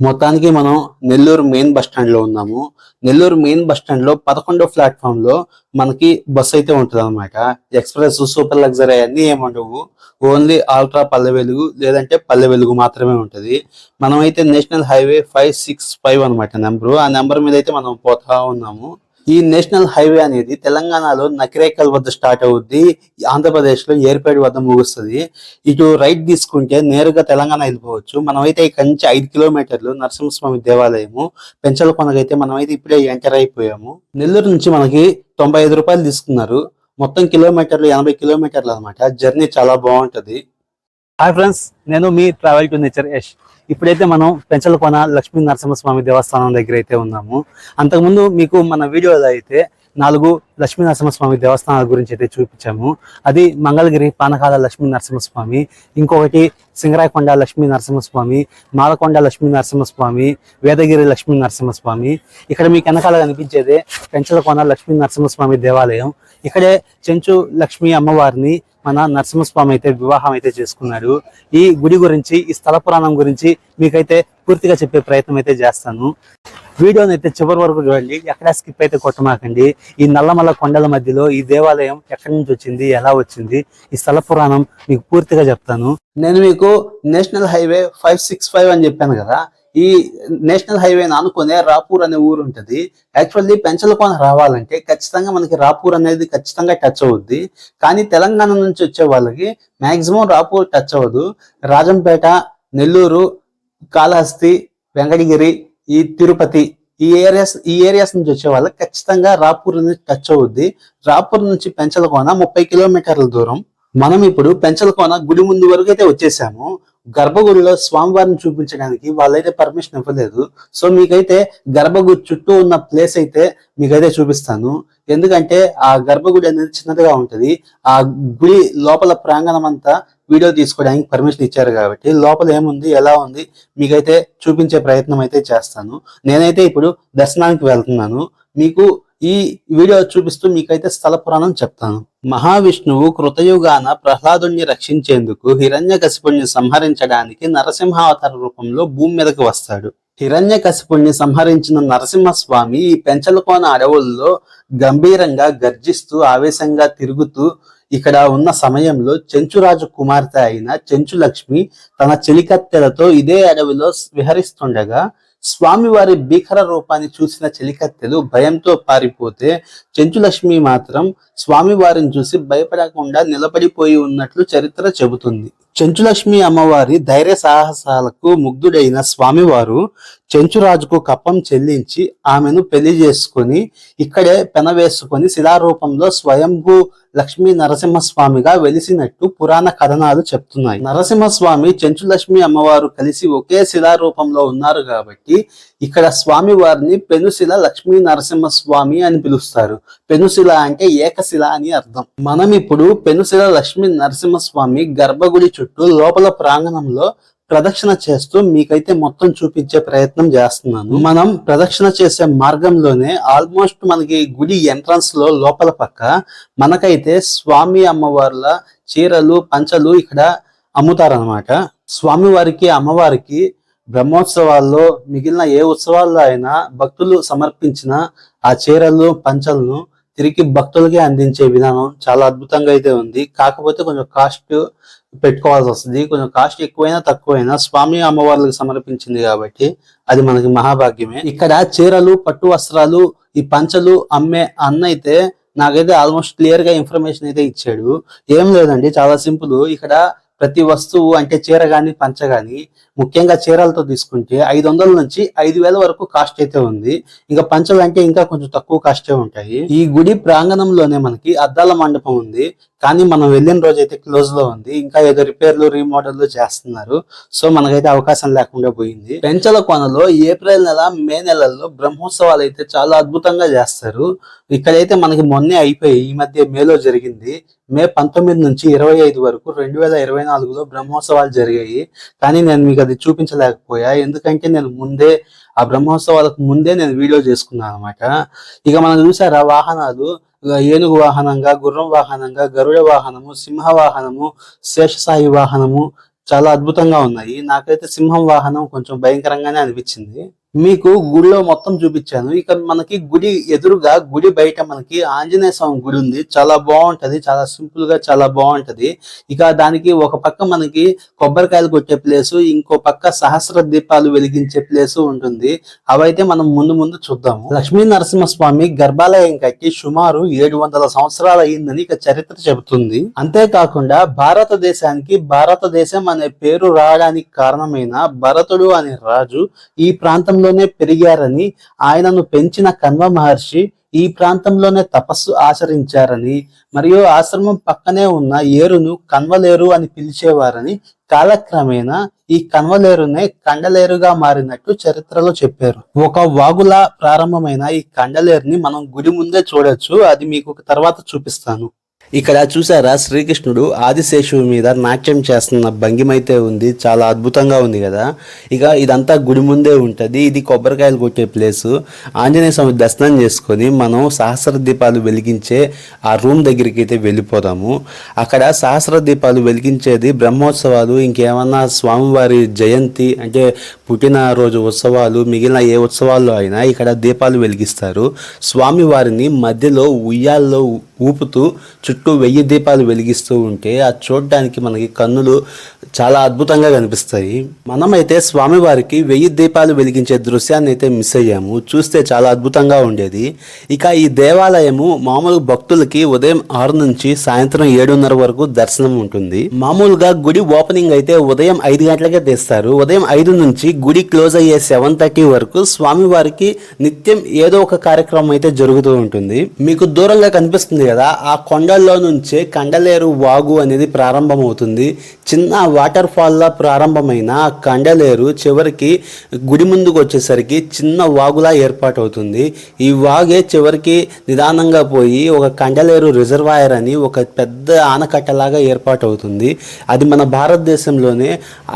మొత్తానికి మనం Nellore main bus స్టాండ్లో ఉన్నాము. నెల్లూరు మెయిన్ బస్ స్టాండ్లో పదకొండో ప్లాట్ఫామ్లో మనకి బస్ అయితే ఉంటుంది అనమాట ఎక్స్ప్రెస్ సూపర్ లగ్జరీ అన్ని ఏముండవు. ఓన్లీ ఆల్ట్రా పల్లె వెలుగు లేదంటే పల్లె వెలుగు మాత్రమే ఉంటది. మనం అయితే national highway five six five అనమాట నెంబరు. ఆ నెంబర్ మీద అయితే మనం పోతా ఉన్నాము. ఈ నేషనల్ హైవే అనేది తెలంగాణలో నకిరేకల్ వద్ద స్టార్ట్ అవుద్ది ఆంధ్రప్రదేశ్లో వద్ద ముగుస్తుంది. ఇటు రైట్ తీసుకుంటే నేరుగా తెలంగాణ వెళ్ళిపోవచ్చు. మనమైతే ఇక్కడ నుంచి ఐదు కిలోమీటర్లు నరసింహస్వామి దేవాలయము పెంచలకొనకైతే మనమైతే ఇప్పుడే ఎంటర్ అయిపోయాము. నెల్లూరు నుంచి మనకి తొంభై ఐదు రూపాయలు తీసుకున్నారు. మొత్తం కిలోమీటర్లు ఎనభై కిలోమీటర్లు అనమాట జర్నీ చాలా బాగుంటది. హాయ్ ఫ్రెండ్స్ నేను మీ ట్రావెల్ టు నేచర్ యష్. ఇప్పుడైతే మనం పెంచలకోన లక్ష్మీ నరసింహస్వామి దేవస్థానం దగ్గర అయితే ఉన్నాము. అంతకుముందు మీకు మన వీడియోలో అయితే నాలుగు లక్ష్మీ నరసింహస్వామి దేవస్థానాల గురించి అయితే చూపించాము. అది మంగళగిరి పానకాల లక్ష్మీ నరసింహస్వామి ఇంకొకటి సింగరాయకొండ లక్ష్మీ నరసింహస్వామి మాలకొండ లక్ష్మీ నరసింహస్వామి వేదగిరి లక్ష్మీ నరసింహస్వామి. ఇక్కడ మీకు వెనకాల కనిపించేదే పెంచలకోన లక్ష్మీ నరసింహస్వామి దేవాలయం. ఇక్కడే చెంచు లక్ష్మీ అమ్మవారిని మన నరసింహస్వామి అయితే వివాహం అయితే చేసుకున్నాడు. ఈ గుడి గురించి ఈ స్థల పురాణం గురించి మీకైతే పూర్తిగా చెప్పే ప్రయత్నం అయితే చేస్తాను. వీడియోని అయితే చివరి వరకు చూడండి. ఎక్కడ స్కిప్ అయితే కొట్టమాకండి. ఈ నల్లమల్ల కొండల మధ్యలో ఈ దేవాలయం ఎక్కడి నుంచి వచ్చింది ఎలా వచ్చింది ఈ స్థల పురాణం మీకు పూర్తిగా చెప్తాను. నేను మీకు national highway five six five అని చెప్పాను కదా. ఈ నేషనల్ హైవే అనుకునే రాపూర్ అనే ఊరు ఉంటుంది. యాక్చువల్లీ పెంచలకోన రావాలంటే ఖచ్చితంగా మనకి రాపూర్ అనేది ఖచ్చితంగా టచ్ అవుద్ది. కానీ తెలంగాణ నుంచి వచ్చే వాళ్ళకి మాక్సిమం రాపూర్ టచ్ అవ్వదు. రాజంపేట నెల్లూరు కాళహస్తి వెంకటగిరి ఈ తిరుపతి ఈ ఏరియాస్ ఈ ఏరియాస్ నుంచి వచ్చే వాళ్ళకి ఖచ్చితంగా రాపూర్ అనేది టచ్ అవుద్ది. రాపూర్ నుంచి పెంచలకోన ముప్పై కిలోమీటర్ల దూరం. మనం ఇప్పుడు పెంచలకోన గుడి ముందు వరకు అయితే వచ్చేసాము. గర్భగుడిలో స్వామివారిని చూపించడానికి వాళ్ళైతే పర్మిషన్ ఇవ్వలేదు. సో మీకైతే గర్భగుడి చుట్టూ ఉన్న ప్లేస్ అయితే మీకైతే చూపిస్తాను. ఎందుకంటే ఆ గర్భగుడి అనేది చిన్నదిగా ఉంటది. ఆ గుడి లోపల ప్రాంగణం అంతా వీడియో తీసుకోవడానికి పర్మిషన్ ఇచ్చారు కాబట్టి లోపల ఏముంది ఎలా ఉంది మీకైతే చూపించే ప్రయత్నం అయితే చేస్తాను. నేనైతే ఇప్పుడు దర్శనానికి వెళ్తున్నాను. మీకు ఈ వీడియో చూపిస్తూ మీకైతే స్థల పురాణం చెప్తాను. మహావిష్ణువు కృతయుగాన ప్రహ్లాదుని రక్షించేందుకు హిరణ్యకశిపుణ్ణి సంహరించడానికి నరసింహావతార రూపంలో భూమి మీదకి వస్తాడు. హిరణ్యకశిపుణ్ణి సంహరించిన నరసింహస్వామి ఈ పెంచలకోన అడవుల్లో గంభీరంగా గర్జిస్తూ ఆవేశంగా తిరుగుతూ ఇక్కడ ఉన్న సమయంలో చెంచురాజు కుమార్తె అయిన చెంచు లక్ష్మి తన చెలికత్తెలతో ఇదే అడవిలో విహరిస్తుండగా స్వామివారి భీకర రూపాన్ని చూసిన చెలికత్తెలు భయంతో పారిపోతే చెంచులక్ష్మి మాత్రం స్వామివారిని చూసి భయపడకుండా నిలబడిపోయి ఉన్నట్లు చరిత్ర చెబుతుంది. చెంచులక్ష్మి అమ్మవారి ధైర్య సాహసాలకు ముగ్ధుడైన స్వామివారు చెంచురాజుకు కప్పం చెల్లించి ఆమెను పెళ్ళి చేసుకొని ఇక్కడే పెనవేసుకొని శిలారూపంలో స్వయంభూ లక్ష్మీ నరసింహస్వామిగా వెలిసినట్టు పురాణ కథనాలు చెప్తున్నాయి. నరసింహస్వామి చెంచులక్ష్మి అమ్మవారు కలిసి ఒకే శిలారూపంలో ఉన్నారు కాబట్టి ఇక్కడ స్వామి వారిని పెనుశిల లక్ష్మీ నరసింహస్వామి అని పిలుస్తారు. పెనుశిల అంటే ఏకశిల అని అర్థం. మనం ఇప్పుడు పెనుశిల లక్ష్మీ నరసింహస్వామి గర్భగుడి చుట్టూ లోపల ప్రాంగణంలో ప్రదక్షిణ చేస్తూ మీకైతే మొత్తం చూపించే ప్రయత్నం చేస్తున్నాను. మనం ప్రదక్షిణ చేసే మార్గంలోనే ఆల్మోస్ట్ మనకి గుడి ఎంట్రన్స్లో లోపల పక్క మనకైతే స్వామి అమ్మవార్ల చీరలు పంచలు ఇక్కడ అమ్ముతారనమాట స్వామి వారికి అమ్మవారికి బ్రహ్మోత్సవాల్లో మిగిలిన ఏ ఉత్సవాల్లో అయినా భక్తులు సమర్పించిన ఆ చీరలు పంచలను తిరిగి భక్తులకే అందించే విధానం చాలా అద్భుతంగా అయితే ఉంది. కాకపోతే కొంచెం కాస్ట్ పెట్టుకోవాల్సి వస్తుంది. కొంచెం కాస్ట్ ఎక్కువైనా తక్కువైనా స్వామి అమ్మవార్లకు సమర్పించింది కాబట్టి అది మనకి మహాభాగ్యమే. ఇక్కడ చీరలు పట్టు వస్త్రాలు ఈ పంచలు అమ్మే అన్న అయితే నాకైతే ఆల్మోస్ట్ క్లియర్గా ఇన్ఫర్మేషన్ అయితే ఇచ్చాడు. ఏం లేదండి చాలా సింపుల్. ఇక్కడ ప్రతి వస్తువు అంటే చీర కానీ పంచ కానీ ముఖ్యంగా చీరలతో తీసుకుంటే ఐదు వందల నుంచి ఐదు వేల వరకు కాస్ట్ అయితే ఉంది. ఇంకా పంచలు అంటే ఇంకా కొంచెం తక్కువ కాస్టే ఉంటాయి. ఈ గుడి ప్రాంగణంలోనే మనకి అద్దాల మండపం ఉంది. కానీ మనం వెళ్ళిన రోజు అయితే క్లోజ్లో ఉంది. ఇంకా ఏదో రిపేర్లు రీమోడల్లు చేస్తున్నారు. సో మనకైతే అవకాశం లేకుండా పోయింది. పెంచల కొనలో ఏప్రిల్ నెల మే నెలల్లో బ్రహ్మోత్సవాలు అయితే చాలా అద్భుతంగా చేస్తారు. ఇక్కడైతే మనకి మొన్నే అయిపోయి ఈ మధ్య మేలో జరిగింది. మే పంతొమ్మిది నుంచి ఇరవై ఐదు వరకు రెండు వేల ఇరవై నాలుగులో బ్రహ్మోత్సవాలు జరిగాయి. కానీ నేను మీకు అది చూపించలేకపోయా. ఎందుకంటే నేను ముందే ఆ బ్రహ్మోత్సవాలకు ముందే నేను వీడియో చేసుకున్నాను అనమాట. ఇక మనం చూసారా వాహనాలు ఏనుగు వాహనంగా గుర్రం వాహనంగా గరుడ వాహనము సింహ వాహనము శేషసాయి వాహనము చాలా అద్భుతంగా ఉన్నాయి. నాకైతే సింహం వాహనం కొంచెం భయంకరంగానే అనిపించింది. మీకు గుడిలో మొత్తం చూపించాను. ఇక మనకి గుడి ఎదురుగా గుడి బయట మనకి ఆంజనేయ స్వామి గుడి ఉంది. చాలా బాగుంటది. చాలా సింపుల్గా చాలా బాగుంటది. ఇక దానికి ఒక పక్క మనకి కొబ్బరికాయలు కొట్టే ప్లేస్ ఇంకో పక్క సహస్ర దీపాలు వెలిగించే ప్లేస్ ఉంటుంది. అవైతే మనం ముందు ముందు చూద్దాము. లక్ష్మీ నరసింహస్వామి గర్భాలయం కట్టి సుమారు ఏడు వందల సంవత్సరాలు అయిందని ఇక చరిత్ర చెబుతుంది. అంతేకాకుండా భారతదేశానికి భారతదేశం అనే పేరు రావడానికి కారణమైన భరతుడు అనే రాజు ఈ ప్రాంతం ప్రాంతంలోనే పెరిగారని ఆయనను పెంచిన కన్వ మహర్షి ఈ ప్రాంతంలోనే తపస్సు ఆచరించారని మరియు ఆశ్రమం పక్కనే ఉన్న ఏరును కన్వలేరు అని పిలిచేవారని కాలక్రమేణా ఈ కన్వలేరునే కండలేరుగా మారినట్టు చరిత్రలో చెప్పారు. ఒక వాగులా ప్రారంభమైన ఈ కండలేరుని మనం గుడి ముందే చూడొచ్చు అది మీకు తర్వాత చూపిస్తాను. ఇక్కడ చూసారా? శ్రీకృష్ణుడు ఆదిశేషువు మీద నాట్యం చేస్తున్న భంగిమైతే ఉంది. చాలా అద్భుతంగా ఉంది కదా? ఇక ఇదంతా గుడి ముందే ఉంటుంది. ఇది కొబ్బరికాయలు కొట్టే ప్లేస్. ఆంజనేయ స్వామి దర్శనం చేసుకొని మనం సహస్ర దీపాలు వెలిగించే ఆ రూమ్ దగ్గరికి అయితే వెళ్ళిపోదాము. అక్కడ సహస్ర దీపాలు వెలిగించేది బ్రహ్మోత్సవాలు ఇంకేమన్నా స్వామివారి జయంతి అంటే పుట్టినరోజు ఉత్సవాలు మిగిలిన ఏ ఉత్సవాల్లో అయినా ఇక్కడ దీపాలు వెలిగిస్తారు. స్వామివారిని మధ్యలో ఉయ్యాల్లో ఊపుతూ చుట్టూ వెయ్యి దీపాలు వెలిగిస్తూ ఉంటే అది చూడడానికి మనకి కన్నులు చాలా అద్భుతంగా కనిపిస్తాయి. మనమైతే స్వామివారికి వెయ్యి దీపాలు వెలిగించే దృశ్యాన్ని అయితే మిస్ అయ్యాము. చూస్తే చాలా అద్భుతంగా ఉండేది. ఇక ఈ దేవాలయము మామూలు భక్తులకి ఉదయం ఆరు నుంచి సాయంత్రం ఏడున్నర వరకు దర్శనం ఉంటుంది. మామూలుగా గుడి ఓపెనింగ్ అయితే ఉదయం ఐదు గంటలకే తీస్తారు. ఉదయం ఐదు నుంచి గుడి క్లోజ్ అయ్యే సెవెన్ థర్టీ వరకు స్వామివారికి నిత్యం ఏదో ఒక కార్యక్రమం అయితే జరుగుతూ ఉంటుంది. మీకు దూరంగా కనిపిస్తుంది కదా ఆ కొండల్లో నుంచే కండలేరు వాగు అనేది ప్రారంభమవుతుంది. చిన్న వాటర్ ఫాల్లా ప్రారంభమైన ఆ కండలేరు చివరికి గుడి ముందుకు వచ్చేసరికి చిన్న వాగులా ఏర్పాటవుతుంది. ఈ వాగే చివరికి నిదానంగా పోయి ఒక కండలేరు రిజర్వాయర్ అని ఒక పెద్ద ఆనకట్టలాగా ఏర్పాటవుతుంది. అది మన భారతదేశంలోనే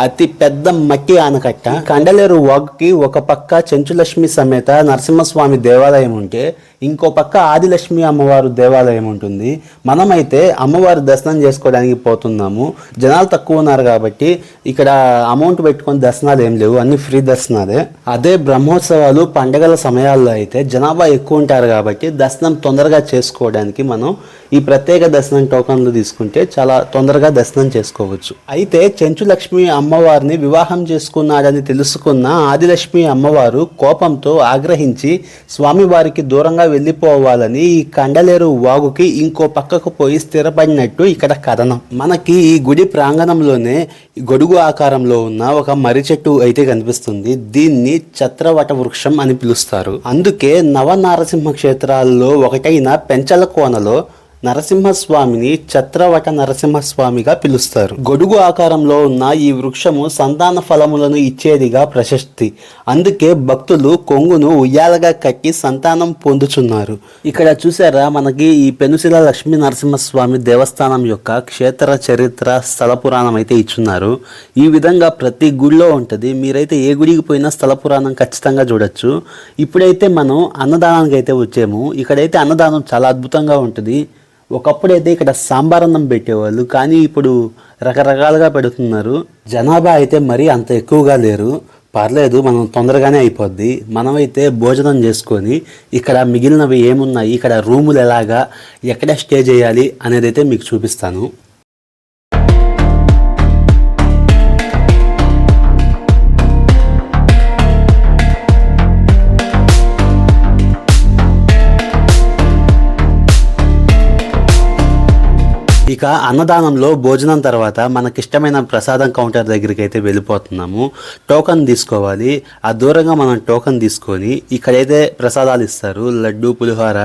అతి పెద్ద మట్టి ఆనకట్ట. కండలేరు వాగుకి ఒక పక్క చెంచులక్ష్మి సమేత నరసింహస్వామి దేవాలయం ఉంటే ఇంకో పక్క ఆదిలక్ష్మి అమ్మవారు దేవాలయం ఉంటుంది మనమైతే అమ్మవారి దర్శనం చేసుకోవడానికి పోతున్నాము. జనాలు తక్కువ ఉన్నారు కాబట్టి ఇక్కడ అమౌంట్ పెట్టుకొని దర్శనాలు ఏం లేవు. అన్ని ఫ్రీ దర్శనాలే. అదే బ్రహ్మోత్సవాలు పండగల సమయాల్లో అయితే జనాభా ఎక్కువ ఉంటారు కాబట్టి దర్శనం తొందరగా చేసుకోవడానికి మనం ఈ ప్రత్యేక దర్శనం టోకన్లు తీసుకుంటే చాలా తొందరగా దర్శనం చేసుకోవచ్చు. అయితే చెంచులక్ష్మి అమ్మవారిని వివాహం చేసుకున్నాడని తెలుసుకున్న ఆదిలక్ష్మి అమ్మవారు కోపంతో ఆగ్రహించి స్వామివారికి దూరంగా వెళ్ళిపోవాలని ఈ కండలేరు వాగు పక్కకి ఇంకో పక్కకు పోయి స్థిరపడినట్టు ఇక్కడ కథనం. మనకి ఈ గుడి ప్రాంగణంలోనే గొడుగు ఆకారంలో ఉన్న ఒక మర్రి చెట్టు అయితే కనిపిస్తుంది. దీన్ని చత్రవట వృక్షం అని పిలుస్తారు. అందుకే నవనారసింహ క్షేత్రాల్లో ఒకటైన పెంచల కోనలో నరసింహస్వామిని చత్రవట నరసింహస్వామిగా పిలుస్తారు. గొడుగు ఆకారంలో ఉన్న ఈ వృక్షము సంతాన ఫలములను ఇచ్చేదిగా ప్రశస్తి. అందుకే భక్తులు కొంగును ఉయ్యాలగా కట్టి సంతానం పొందుచున్నారు. ఇక్కడ చూసారా మనకి ఈ పెనుశిల లక్ష్మీ నరసింహస్వామి దేవస్థానం యొక్క క్షేత్ర చరిత్ర స్థల పురాణం అయితే ఇచ్చున్నారు. ఈ విధంగా ప్రతి గుడిలో ఉంటుంది. మీరైతే ఏ గుడికి పోయినా స్థల పురాణం ఖచ్చితంగా చూడొచ్చు. ఇప్పుడైతే మనం అన్నదానానికి అయితే వచ్చాము. ఇక్కడైతే అన్నదానం చాలా అద్భుతంగా ఉంటుంది. ఒకప్పుడైతే ఇక్కడ సాంబార్ అన్నం పెట్టేవాళ్ళు కానీ ఇప్పుడు రకరకాలుగా పెడుతున్నారు. జనాభా అయితే మరీ అంత ఎక్కువగా లేరు. పర్లేదు మనం తొందరగానే అయిపోద్ది. మనమైతే భోజనం చేసుకొని ఇక్కడ మిగిలినవి ఏమున్నాయి ఇక్కడ రూములు ఎలాగా ఎక్కడ స్టే చేయాలి అనేది అయితే మీకు చూపిస్తాను. ఇక అన్నదానంలో భోజనం తర్వాత మనకిష్టమైన ప్రసాదం కౌంటర్ దగ్గరికి అయితే వెళ్ళిపోతున్నాము. టోకన్ తీసుకోవాలి. ఆ దూరంగా మనం టోకన్ తీసుకొని ఇక్కడైతే ప్రసాదాలు ఇస్తారు. లడ్డు పులిహోర.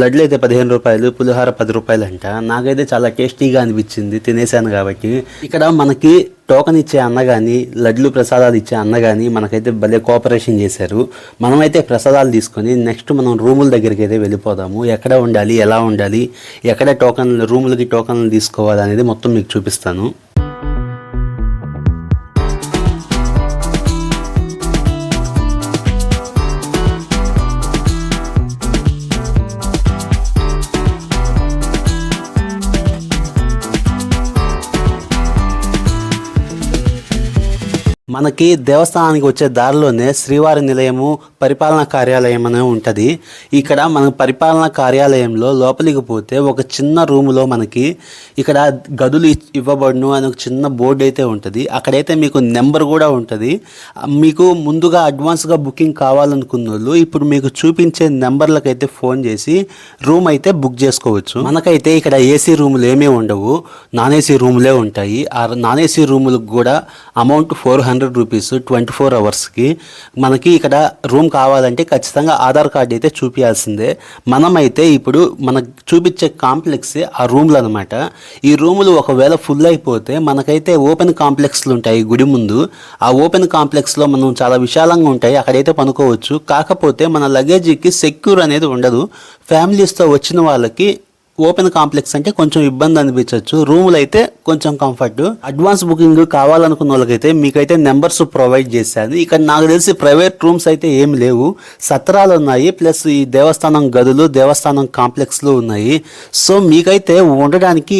లడ్లు అయితే పదిహేను రూపాయలు పులిహోర పది రూపాయలు అంట నాకైతే చాలా టేస్టీగా అనిపించింది. తినేసాను కాబట్టి. ఇక్కడ మనకి టోకన్ ఇచ్చే అన్న కానీ లడ్లు ప్రసాదాలు ఇచ్చే అన్న కానీ మనకైతే భలే కోఆపరేషన్ చేశారు. మనమైతే ప్రసాదాలు తీసుకొని నెక్స్ట్ మనం రూముల దగ్గరికి అయితే వెళ్ళిపోదాము. ఎక్కడ ఉండాలి? ఎలా ఉండాలి? ఎక్కడ టోకన్లు రూములకి టోకన్లు తీసుకోవాలి అనేది మొత్తం మీకు చూపిస్తాను. మనకి దేవస్థానానికి వచ్చే దారిలోనే శ్రీవారి నిలయము పరిపాలనా కార్యాలయం అనే ఉంటుంది. ఇక్కడ మన పరిపాలనా కార్యాలయంలో లోపలికి పోతే ఒక చిన్న రూములో మనకి ఇక్కడ గదులు ఇవ్వబడును అని ఒక చిన్న బోర్డు అయితే ఉంటుంది. అక్కడైతే మీకు నెంబర్ కూడా ఉంటుంది. మీకు ముందుగా అడ్వాన్స్గా బుకింగ్ కావాలనుకున్న వాళ్ళు ఇప్పుడు మీకు చూపించే నెంబర్లకు అయితే ఫోన్ చేసి రూమ్ అయితే బుక్ చేసుకోవచ్చు. మనకైతే ఇక్కడ ఏసీ రూములు ఏమీ ఉండవు. నాన్ ఏసీ రూములే ఉంటాయి. ఆ నాన్ ఏసీ రూములకు కూడా amount four hundred rupees twenty four అవర్స్కి మనకి ఇక్కడ రూమ్ కావాలంటే ఖచ్చితంగా ఆధార్ కార్డ్ అయితే చూపించాల్సిందే మనమైతే ఇప్పుడు మనకు చూపించే కాంప్లెక్స్ ఆ రూమ్లు అనమాట ఈ రూములు ఒకవేళ ఫుల్ అయిపోతే మనకైతే ఓపెన్ కాంప్లెక్స్లు ఉంటాయి గుడి ముందు. ఆ ఓపెన్ కాంప్లెక్స్లో మనం చాలా విశాలంగా ఉంటాయి. అక్కడైతే పనుకోవచ్చు. కాకపోతే మన లగేజీకి సెక్యూర్ అనేది ఉండదు. ఫ్యామిలీస్తో వచ్చిన వాళ్ళకి ఓపెన్ కాంప్లెక్స్ అంటే కొంచెం ఇబ్బంది అనిపించవచ్చు రూములు అయితే కొంచెం కంఫర్ట్. అడ్వాన్స్ బుకింగ్ కావాలనుకున్న వాళ్ళకైతే మీకైతే నెంబర్స్ ప్రొవైడ్ చేశాను ఇక్కడ నాకు తెలిసి ప్రైవేట్ రూమ్స్ అయితే ఏమి లేవు. సత్రాలు ఉన్నాయి ప్లస్ ఈ దేవస్థానం గదులు దేవస్థానం కాంప్లెక్స్లు ఉన్నాయి. సో మీకైతే ఉండడానికి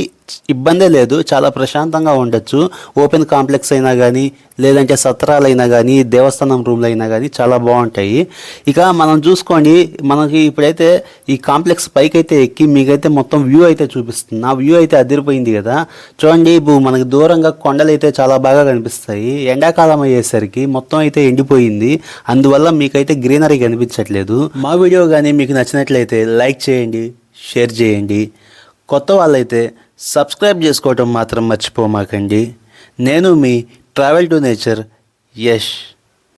ఇబ్బందే లేదు చాలా ప్రశాంతంగా ఉండొచ్చు. ఓపెన్ కాంప్లెక్స్ అయినా కానీ లేదంటే సత్రాలైనా కానీ దేవస్థానం రూమ్లు అయినా కానీ చాలా బాగుంటాయి. ఇక మనం చూసుకోండి మనకి ఇప్పుడైతే ఈ కాంప్లెక్స్ పైకి అయితే ఎక్కి మీకైతే మొత్తం వ్యూ అయితే చూపిస్తుంది. ఆ వ్యూ అయితే అదిరిపోయింది కదా. చూడండి ఇప్పుడు మనకి దూరంగా కొండలు అయితే చాలా బాగా కనిపిస్తాయి. ఎండాకాలం అయ్యేసరికి మొత్తం అయితే ఎండిపోయింది. అందువల్ల మీకైతే గ్రీనరీ కనిపించట్లేదు. మా వీడియో కానీ మీకు నచ్చినట్లయితే లైక్ చేయండి షేర్ చేయండి. కొత్త వాళ్ళైతే సబ్స్క్రైబ్ చేసుకోవటం మాత్రం మర్చిపోమాకండి. నేను మీ ట్రావెల్ టు నేచర్ యష్.